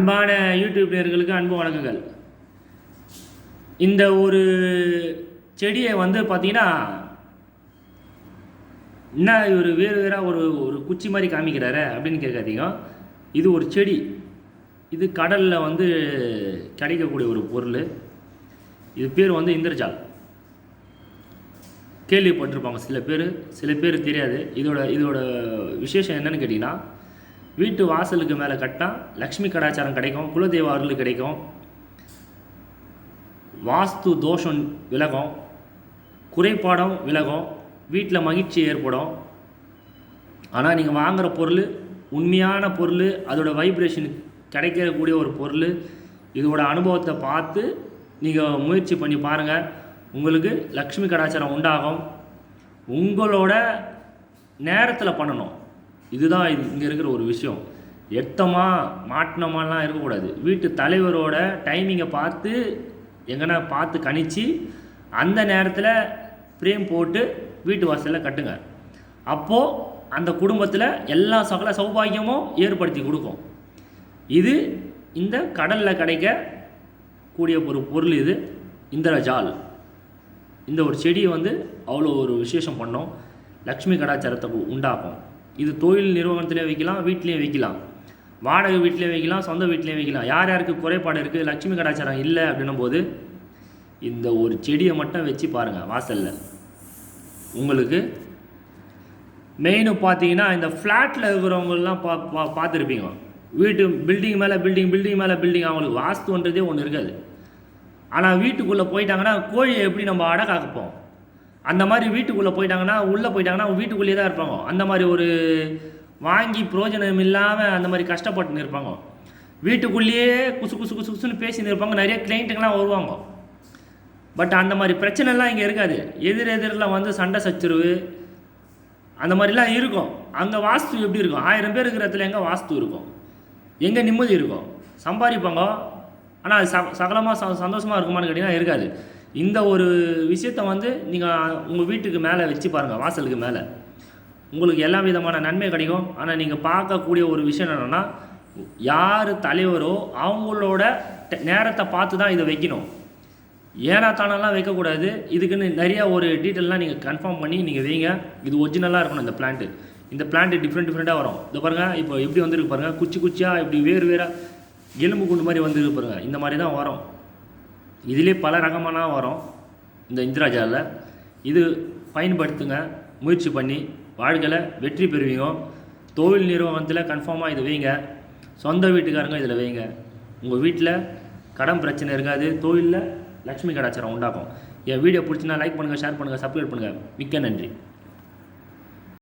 அன்பான யூடியூப் நேர்களுக்கு அன்பு வணக்கங்கள். இந்த ஒரு செடியை வந்து பார்த்தீங்கன்னா என்ன இவர் வேறு வேறாக ஒரு ஒரு குச்சி மாதிரி காமிக்கிறாரு அப்படின்னு கேட்காதீங்க. இது ஒரு செடி. இது கடலில் வந்து கிடைக்கக்கூடிய ஒரு பொருள். இது பேர் வந்து இந்திரஜால். கேள்விப்பட்டிருப்பாங்க சில பேர். சில பேர் தெரியாது. இதோட இதோட விசேஷம் என்னன்னு கேட்டிங்கன்னா வீட்டு வாசலுக்கு மேலே கட்டினா லக்ஷ்மி கடாச்சாரம் கிடைக்கும் குலதெய்வ அருள் கிடைக்கும். வாஸ்து தோஷம் விலகும் குறைபாடம் விலகும் வீட்டில் மகிழ்ச்சி ஏற்படும். ஆனால் நீங்கள் வாங்குகிற பொருள் உண்மையான பொருள் அதோட வைப்ரேஷன் கிடைக்கக்கூடிய ஒரு பொருள் இதோட அனுபவத்தை பார்த்து நீங்கள் முயற்சி பண்ணி பாருங்கள் உங்களுக்கு லக்ஷ்மி கடாச்சாரம் உண்டாகும். உங்களோட நேரத்தில் பண்ணணும். இதுதான் இது இங்கே இருக்கிற ஒரு விஷயம். எத்தமாக மாட்டினமாலாம் இருக்கக்கூடாது. வீட்டு தலைவரோட டைமிங்கை பார்த்து எங்கன்னா பார்த்து கணிச்சு அந்த நேரத்தில் ஃப்ரேம் போட்டு வீட்டு வாசலில் கட்டுங்க. அப்போது அந்த குடும்பத்தில் எல்லா சகல சௌபாகியமும் ஏற்படுத்தி கொடுக்கும். இது இந்த கடலில் கிடைக்க கூடிய ஒரு பொருள் இது இந்திரஜால். இந்த ஒரு செடியை வந்து அவ்வளோ ஒரு விசேஷம் பண்ணோம். லக்ஷ்மி கடாச்சாரத்தை உண்டாக்கும். இது தொழில் நிறுவனத்திலே வைக்கலாம் வீட்லேயும் வைக்கலாம். வாடகை வீட்லேயும் வைக்கலாம் சொந்த வீட்லேயும் வைக்கலாம். யார் யாருக்கு குறைபாடு இருக்குது லட்சுமி கடாச்சாரம் இல்லை அப்படின்னும் போது இந்த ஒரு செடியை மட்டும் வச்சு பாருங்கள் வாசலில். உங்களுக்கு மெயினு பார்த்தீங்கன்னா இந்த ஃப்ளாட்டில் இருக்கிறவங்கெல்லாம் பா பா பார்த்துருப்பீங்க. வீட்டு பில்டிங் மேலே பில்டிங் பில்டிங் மேலே பில்டிங் அவங்களுக்கு வாஸ்துன்றதே ஒன்று இருக்காது. ஆனால் வீட்டுக்குள்ளே போயிட்டாங்கன்னா கோழியை எப்படி நம்ம அடை காக்கப்போம் அந்த மாதிரி வீட்டுக்குள்ளே போயிட்டாங்கன்னா உள்ளே போயிட்டாங்கன்னா அவங்க வீட்டுக்குள்ளேயே தான் இருப்பாங்க. அந்த மாதிரி ஒரு வாங்கி பிரயோஜனம் இல்லாமல் அந்த மாதிரி கஷ்டப்பட்டுன்னு இருப்பாங்க வீட்டுக்குள்ளேயே குசு குசு குசு குசுன்னு பேசின்னு இருப்பாங்க நிறைய கிளைண்ட்டுங்கெல்லாம் வருவாங்க. பட் அந்த மாதிரி பிரச்சனைலாம் இங்கே இருக்காது. எதிர் எதிரில் வந்து சண்டை சச்சரவு அந்த மாதிரிலாம் இருக்கும். அங்கே வாஸ்து எப்படி இருக்கும்? ஆயிரம் பேர் இருக்கிற இடத்துல எங்கே வாஸ்து இருக்கும்? எங்கே நிம்மதி இருக்கும்? சம்பாதிப்பாங்க. ஆனால் அது ச சகலமாக ச சந்தோஷமாக இருக்குமான்னு கேட்டிங்கன்னா இருக்காது. இந்த ஒரு விஷயத்த வந்து நீங்கள் உங்கள் வீட்டுக்கு மேலே வச்சு பாருங்கள் வாசலுக்கு மேலே. உங்களுக்கு எல்லா விதமான நன்மை கிடைக்கும். ஆனால் நீங்கள் பார்க்கக்கூடிய ஒரு விஷயம் என்னென்னா யார் தலைவரோ அவங்களோட நேரத்தை பார்த்து தான் இதை வைக்கணும். ஏனா தானெல்லாம் வைக்கக்கூடாது. இதுக்குன்னு நிறையா ஒரு டீட்டெயிலாம் நீங்கள் கன்ஃபார்ம் பண்ணி நீங்கள் வைங்க. இது ஒரிஜினலாக இருக்கணும் இந்த பிளான்ட்டு இந்த பிளான்ட்டு டிஃப்ரெண்ட் டிஃப்ரெண்ட்டாக வரும். இது பாருங்கள் இப்போ எப்படி வந்திருக்கு பாருங்கள் குச்சி குச்சியாக இப்படி வேறு வேறாக எலும்பு குண்டு மாதிரி வந்திருக்கு பாருங்கள் இந்த மாதிரி தான் வரும். இதிலே பல ரகமான வரும் இந்த இந்திராஜாவில் இது பயன்படுத்துங்க முயற்சி பண்ணி வாழ்க்கையில் வெற்றி பெறுவீங்க. தொழில் நிறுவனத்தில் கன்ஃபார்மாக இது வைங்க. சொந்த வீட்டுக்காரங்க இதில் வைங்க. உங்கள் வீட்டில் கடன் பிரச்சனை இருக்காது தொழிலில் லக்ஷ்மி கடாச்சாரம் உண்டாகும். என் வீடியோ பிடிச்சினா லைக் பண்ணுங்கள் ஷேர் பண்ணுங்கள் சப்ஸ்கிரைப் பண்ணுங்கள் மிக்க நன்றி.